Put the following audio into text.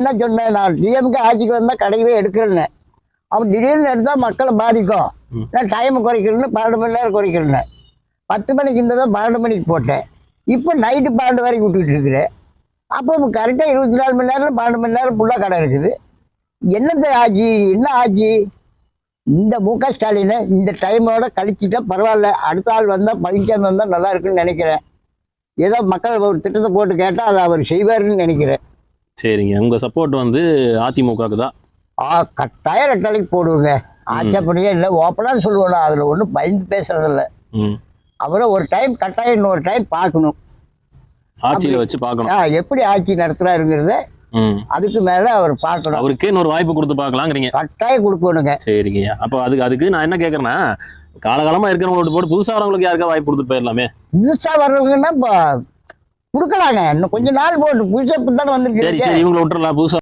என்ன சொன்னேன் நான்? டிஎம்கே ஆட்சிக்கு வந்தால் கிடையவே எடுக்கிறேன்னு அவன் திடீர்னு எடுத்தால் மக்களை பாதிக்கும். நான் டைமை குறைக்கணும்னு பன்னெண்டு மணி நேரம் குறைக்கிறேன்னு பத்து மணிக்கு இருந்ததை பன்னெண்டு மணிக்கு போட்டேன். இப்போ நைட்டு பன்னெண்டு வரைக்கும் விட்டுட்டு இருக்கிறேன். அப்போ கரெக்டாக இருபத்தி நாலு மணி நேரம் பன்னெண்டு மணி நேரம் ஃபுல்லாக கடை இருக்குது. என்னத்த ஆட்சி? என்ன ஆட்சி? இந்த மு க ஸ்டாலினை இந்த டைமோட கழிச்சிட்டா பரவாயில்ல. அடுத்த ஆள் வந்தால் பழனிசாமி வந்தால் நல்லா இருக்குன்னு நினைக்கிறேன். ஏதோ மக்கள் ஒரு திட்டத்தை போட்டு கேட்டால் அதை அவர் செய்வாருன்னு நினைக்கிறேன். சரிங்க. உங்க சப்போர்ட் வந்து அதிமுகவுக்கு தான். ஆ கட்டாயம் ரெட்டலைக்கு போடுவோங்க. ஆச்சப்படியே இல்லை. ஓப்பனாக சொல்லுவோம் அதில் ஒன்றும் பயந்து பேசுறதில்ல. ம். அவரை ஒரு டைம் கட்டாயம் இன்னொரு டைம் பார்க்கணும். ஆட்சியில வச்சு பார்க்கணும். எப்படி ஆட்சி நடத்துறாருங்கிறத ம். அதுக்கு மேலே அவர் பார்க்கணும். அவருக்கே இன்னொரு வாய்ப்பு கொடுத்து பார்க்கலாங்கிறீங்க. கட்டாயம் கொடுக்கணுங்க. சரிங்க. அப்போ அதுக்கு அதுக்கு நான் என்ன கேட்குறேன்னா காலகாலமா இருக்கிறவங்களோட போட்டு புதுசா வரவங்களுக்கு யாருக்கா வாய்ப்பு கொடுத்துட்டு போயிடலாமே? புதுசாக வர்றவங்கன்னா கொடுக்கலாங்க. இன்னும் கொஞ்ச நாள் போட்டு புதுசாக இப்போ தானே சரி சரி இவங்களை விட்டுறலாம். புதுசா